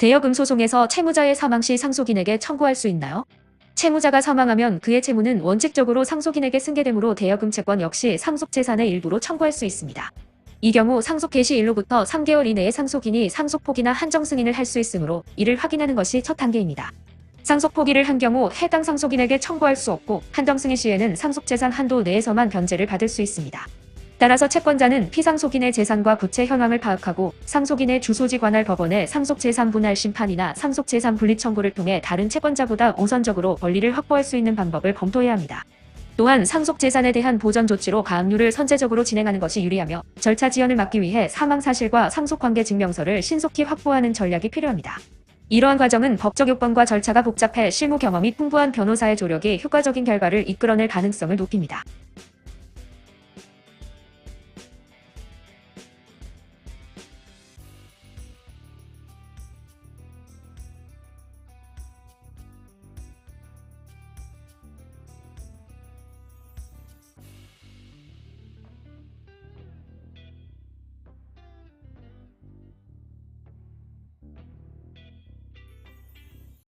대여금 소송에서 채무자의 사망 시 상속인에게 청구할 수 있나요? 채무자가 사망하면 그의 채무는 원칙적으로 상속인에게 승계되므로 대여금 채권 역시 상속재산의 일부로 청구할 수 있습니다. 이 경우 상속 개시 일로부터 3개월 이내에 상속인이 상속 포기나 한정 승인을 할 수 있으므로 이를 확인하는 것이 첫 단계입니다. 상속 포기를 한 경우 해당 상속인에게 청구할 수 없고 한정 승인 시에는 상속재산 한도 내에서만 변제를 받을 수 있습니다. 따라서 채권자는 피상속인의 재산과 부채 현황을 파악하고 상속인의 주소지 관할 법원에 상속재산 분할 심판이나 상속재산 분리 청구를 통해 다른 채권자보다 우선적으로 권리를 확보할 수 있는 방법을 검토해야 합니다. 또한 상속재산에 대한 보전 조치로 가압류를 선제적으로 진행하는 것이 유리하며 절차 지연을 막기 위해 사망 사실과 상속관계 증명서를 신속히 확보하는 전략이 필요합니다. 이러한 과정은 법적 요건과 절차가 복잡해 실무 경험이 풍부한 변호사의 조력이 효과적인 결과를 이끌어낼 가능성을 높입니다.